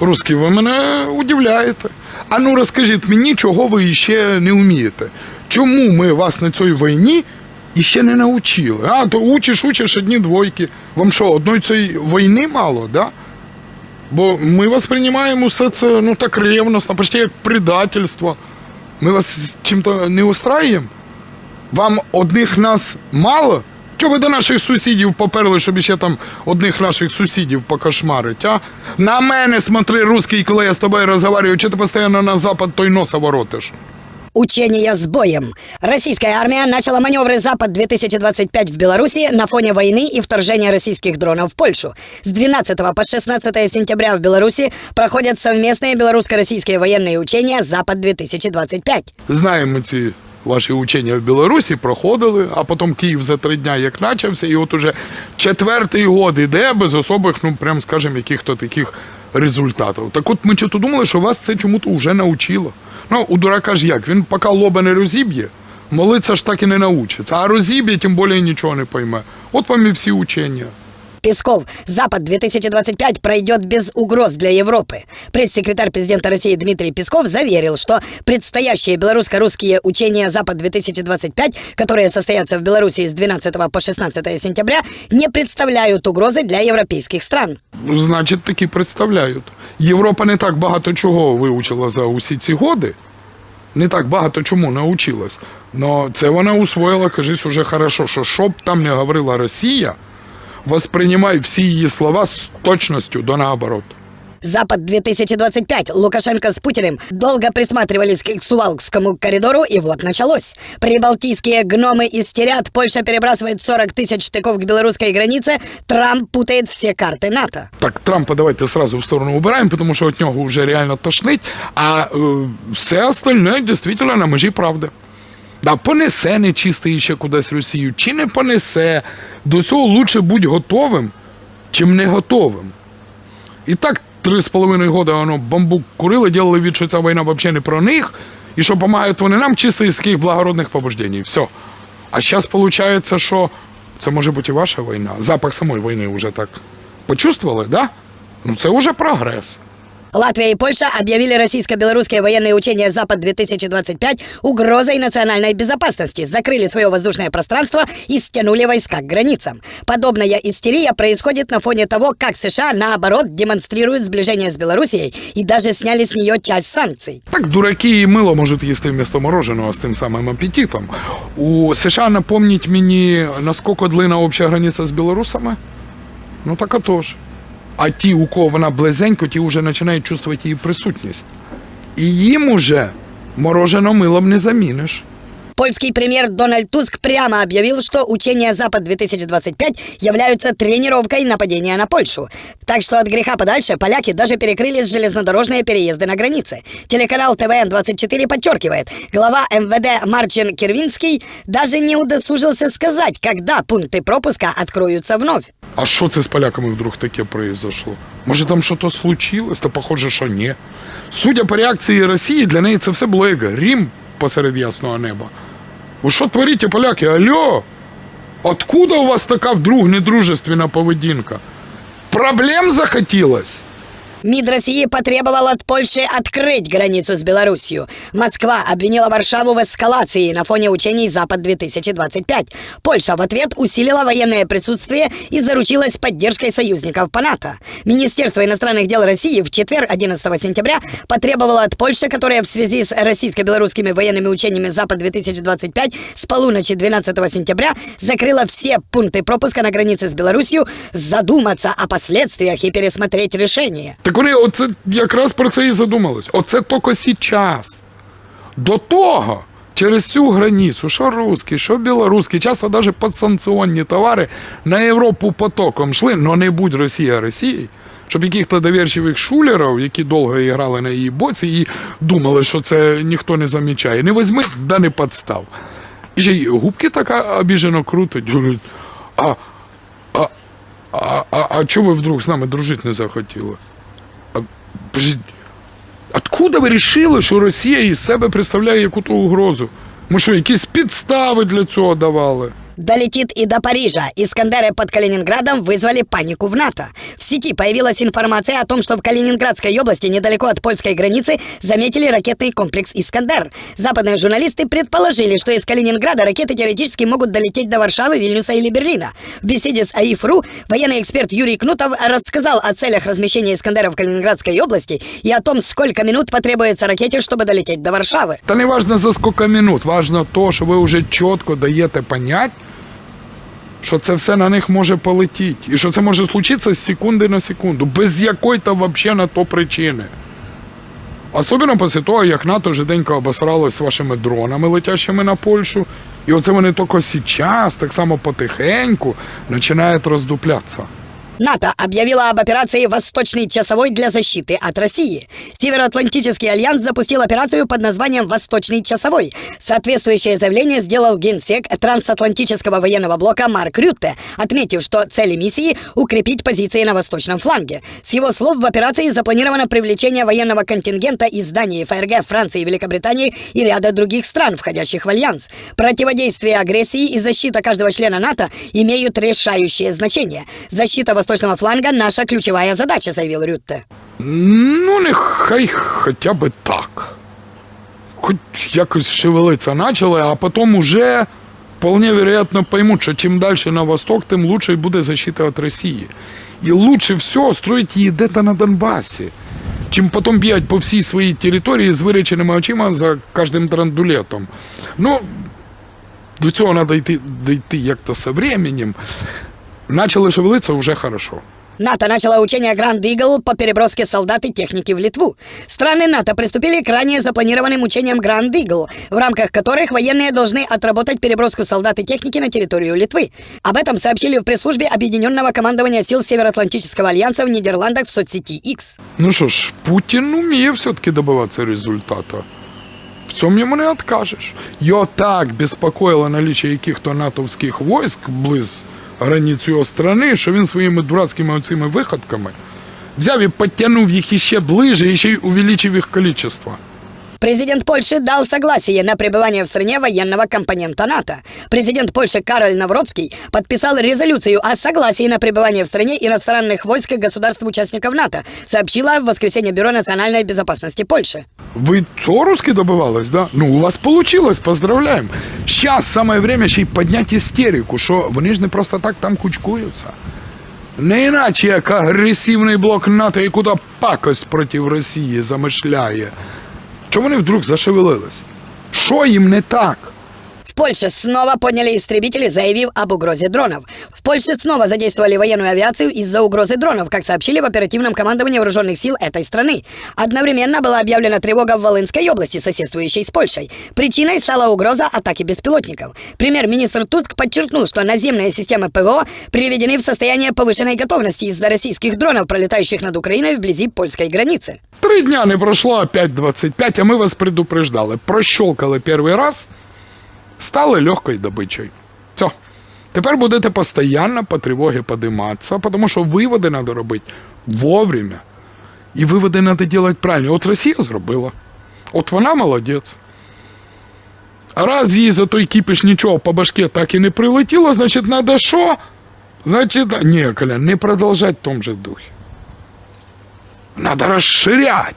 Русські, ви мене удивляєте. А ну розкажіть мені, чого ви ще не вмієте. Чому ми вас на цій війні іще не навчили? А, то учиш, учиш одні двойки. Вам що, одної цієї війни мало, да? Бо ми вас приймаємо все це ну так ревностно, почти як предательство. Ми вас чим-то не устраюємо? Вам одних нас мало? Чого ви до наших сусідів поперли, щоб ще там одних наших сусідів покошмарить, а? На мене смотри, русский, коли я з тобою розмовляю, чи ти постійно на запад той носа воротиш? Учения с боем. Российская армия начала маневры «Запад-2025» в Беларуси на фоне войны и вторжения российских дронов в Польшу. С 12 по 16 сентября в Беларуси проходят совместные белорусско-российские военные учения «Запад-2025». Знаємо ми ці ваші учення в Білорусі, проходили, а потім Київ за три дня як почався, і от уже четвертий год іде без особих, ну прям скажемо, яких-то таких результатів. Так от ми чого думали, що вас це чому-то вже навчило. Ну, у дурака ж як, він поки лоба не розіб'є, молиться ж так і не научиться. А розіб'є, тим більше нічого не пойме. От вам і всі учення. Песков. Запад-2025 пройдет без угроз для Европы. Пресс-секретарь президента России Дмитрий Песков заверил, что предстоящие белорусско-русские учения Запад-2025, которые состоятся в Беларуси с 12 по 16 сентября, не представляют угрозы для европейских стран. Значить, таки представляють. Європа не так багато чого вивчила за усі ці годи. Не так багато чому научилась. Но це вона усвоїла, кажись, уже хорошо, що що б там не говорила Росія, восприймай всі її слова з точністю до наоборот. Запад-2025. Лукашенко с Путиным долго присматривались к Сувалкскому коридору, и вот началось. Прибалтийские гномы истерят, Польша перебрасывает 40 тысяч штыков к белорусской границе, Трамп путает все карты НАТО. Так, Трампа давайте сразу в сторону убираємо, тому що від нього вже реально тошнить, а е, все остальне дійсно на межі правди. Да, понесе нечистий ще кудись Росію, чи не понесе. До цього лучше будь готовим, чим не готовим. І так три з половиною года воно бамбук курили, ділили від, що ця війна взагалі не про них, і що допомагають вони нам чисто із таких благородних побуждень. Все. А зараз виходить, що це може бути і ваша війна. Запах самої війни вже так почувствовали, да? Ну це вже прогрес. Латвия и Польша объявили российско-белорусские военные учения «Запад-2025» угрозой национальной безопасности, закрыли свое воздушное пространство и стянули войска к границам. Подобная истерия происходит на фоне того, как США, наоборот, демонстрируют сближение с Белоруссией и даже сняли с нее часть санкций. Так дураки і мило можуть їсти вмісто мороженого з тим самим апетитом. У США напомніть мені, наскільки длина обща границя з білорусами? Ну так отож. А ті, у кого вона близенько, ті вже починають чувствувати її присутність. І їм уже мороженого милом не заміниш. Польский премьер Дональд Туск прямо объявил, что учения «Запад-2025» являются тренировкой нападения на Польшу. Так что от греха подальше поляки даже перекрыли железнодорожные переезды на границе. Телеканал ТВН-24 подчеркивает, глава МВД Марчин Кирвинский даже не удосужился сказать, когда пункты пропуска откроются вновь. А що це з поляками вдруг таке произошло? Може там щось случилось? Та похоже, що ні. Судя по реакції Росії, для неї це все було як Рім посеред ясного неба. Ви що творите, поляки? Алло? Откуда у вас така вдруг недружественна поведінка? Проблем захотілось? МИД России потребовал от Польши открыть границу с Белоруссией. Москва обвинила Варшаву в эскалации на фоне учений «Запад-2025». Польша в ответ усилила военное присутствие и заручилась поддержкой союзников по НАТО. Министерство иностранных дел России в четверг, 11 сентября, потребовало от Польши, которая в связи с российско-белорусскими военными учениями «Запад-2025» с полуночи 12 сентября закрыла все пункты пропуска на границе с Белоруссией, задуматься о последствиях и пересмотреть решение. Так вони оце якраз про це і задумались. Оце тільки сейчас. До того, через цю границю, що русські, що білоруські, часто навіть підсанкціонні товари на Європу потоком йшли, но не будь Росія Росією. Щоб яких-то довірчивих шулерів, які довго грали на її боці і думали, що це ніхто не замічає. Не возьми, да не підстав. І ще й губки така обіжено крутить. говорять, А, а, а, а, а чого ви вдруг з нами дружити не захотіли? Откуда ви вирішили, що Росія із себе представляє яку-то угрозу? Ми що, якісь підстави для цього давали? Долетит и до Парижа. Искандеры под Калининградом вызвали панику в НАТО. В сети появилась информация о том, что в Калининградской области, недалеко от польской границы, заметили ракетный комплекс «Искандер». Западные журналисты предположили, что из Калининграда ракеты теоретически могут долететь до Варшавы, Вильнюса или Берлина. В беседе с АИФРУ военный эксперт Юрий Кнутов рассказал о целях размещения «Искандера» в Калининградской области и о том, сколько минут потребуется ракете, чтобы долететь до Варшавы. Та не важно за скільки минут, важно то, що ви вже чітко даєте понять, що це все на них може полетіти. І що це може случитися з секунди на секунду, без якої-то взагалі на то причини. Особливо після того, як НАТО жиденько обосралось з вашими дронами, летящими на Польщу. І оце вони тільки зараз, так само потихеньку, починають роздуплятися. НАТО объявило об операции «Восточный часовой» для защиты от России. Североатлантический альянс запустил операцию под названием «Восточный часовой». Соответствующее заявление сделал генсек трансатлантического военного блока Марк Рютте, отметив, что цель миссии – укрепить позиции на восточном фланге. С его слов, в операции запланировано привлечение военного контингента из Дании, ФРГ, Франции, Великобритании и ряда других стран, входящих в альянс. Противодействие агрессии и защита каждого члена НАТО имеют решающее значение. Защита восточного фланга – наша ключевая задача, заявил Рютте. Ну, нехай хоча б так. Хоч якось шевелиться почали, а потім уже вполне вероятно поймут, що чим далі на восток, тим лучше буде защита від Росії. І лучше всього строїть її де-то на Донбасі, чим потім бігати по всій своїй території з виреченими очима за кожним драндулетом. Ну, до цього треба йти, дійти як-то со временем. Начали шевелитися вже хорошо. НАТО начало учение Гранд Игл по переброске солдат и техники в Литву. Страны НАТО приступили к ранее запланированным учениям Гранд Игл, в рамках которых военные должны отработать переброску солдат и техники на территорию Литвы. Об этом сообщили в пресс-службе Объединенного командования сил Североатлантического альянса в Нидерландах в соцсети X. Ну що ж, Путін уміє все-таки добиватися результату. В цьому йому не откажеш. Його так безпокоїло наличие яких-то натовських войск близ границь його страни, що він своїми дурацькими оцими виходками взяв і підтягнув їх іще ближе, і ще й увеличив їх кількість. Президент Польши дал согласие на пребывание в стране военного компонента НАТО. Президент Польши Кароль Навродский подписал резолюцию о согласии на пребывание в стране иностранных войск государств-участников НАТО, сообщила в воскресенье Бюро национальной безопасности Польши. Ви Цоруски добивались, да? Ну, у вас получилось, поздравляємо. Сейчас самое время ще й підняти істерику, що вони ж не просто так там кучкуються. Не іначе як агресивний блок НАТО і куди пакость проти Росії замишляє. Чому вони вдруг зашевелились? Що їм не так? В Польше снова подняли истребители, заявив об угрозе дронов. В Польше снова задействовали военную авиацию из-за угрозы дронов, как сообщили в оперативном командовании вооруженных сил этой страны. Одновременно была объявлена тревога в Волынской области, соседствующей с Польшей. Причиной стала угроза атаки беспилотников. Премьер-министр Туск подчеркнул, что наземные системы ПВО приведены в состояние повышенной готовности из-за российских дронов, пролетающих над Украиной вблизи польской границы. Три дня не пройшло, опять 25, а ми вас предупреждали. Прощолкали перший раз, стали легкою добичею. Все. Тепер будете постійно по тривогі подиматися, тому що виводи треба робити вовремя. І виводи треба робити правильно. От Росія зробила. От вона молодець. А раз їй за той кіпіш нічого по башке так і не прилетіло, значить, треба що? Значить, ні, Коля, не продовжати в тому же духі. Надо расширять.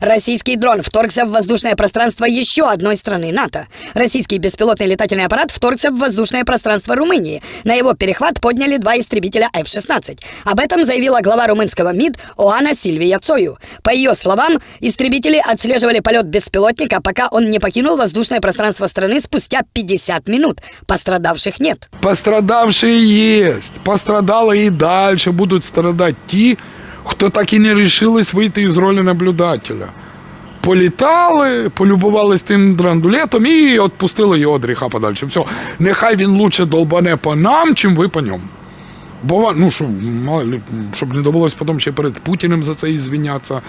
Российский дрон вторгся в воздушное пространство еще одной страны НАТО. Российский беспилотный летательный аппарат вторгся в воздушное пространство Румынии. На его перехват подняли два истребителя F-16. Об этом заявила глава румынского МИД Оана Сильвия Цою. По ее словам, истребители отслеживали полет беспилотника, пока он не покинул воздушное пространство страны спустя 50 минут. Пострадавших нет. Пострадавшие есть. Пострадали и дальше будут страдать ті, хто так і не рішились вийти із ролі наблюдателя. Політали, полюбувались тим драндулетом і відпустили його дріха подальше. Все, нехай він лучше долбане по нам, чим ви по ньому. Бо ну, що, мало щоб не довелось потім ще перед Путіним за це і звінятися.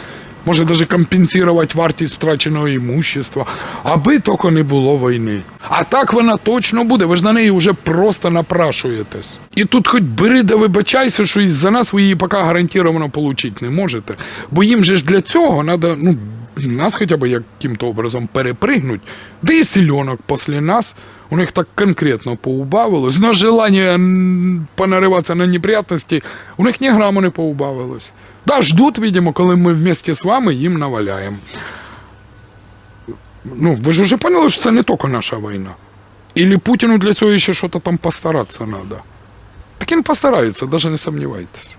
Може навіть компенсувати вартість втраченого імущества, аби тільки не було війни. А так вона точно буде, ви ж на неї вже просто напрашуєтесь. І тут хоч бери да вибачайся, що із-за нас ви її поки гарантовано отримати не можете. Бо їм же ж для цього треба, ну, нас хоча б яким-то образом перепригнуть, да і сільонок після нас у них так конкретно поубавилось, но желание понариватися на неприятности у них ні граму не поубавилось. Да, ждут, видимо, коли ми вместе з вами їм наваляємо. Ну, ви ж уже поняли, що це не тільки наша війна. Ілі Путіну для цього ще щось там постаратися треба. Так він постарається, навіть не сумнівайтеся.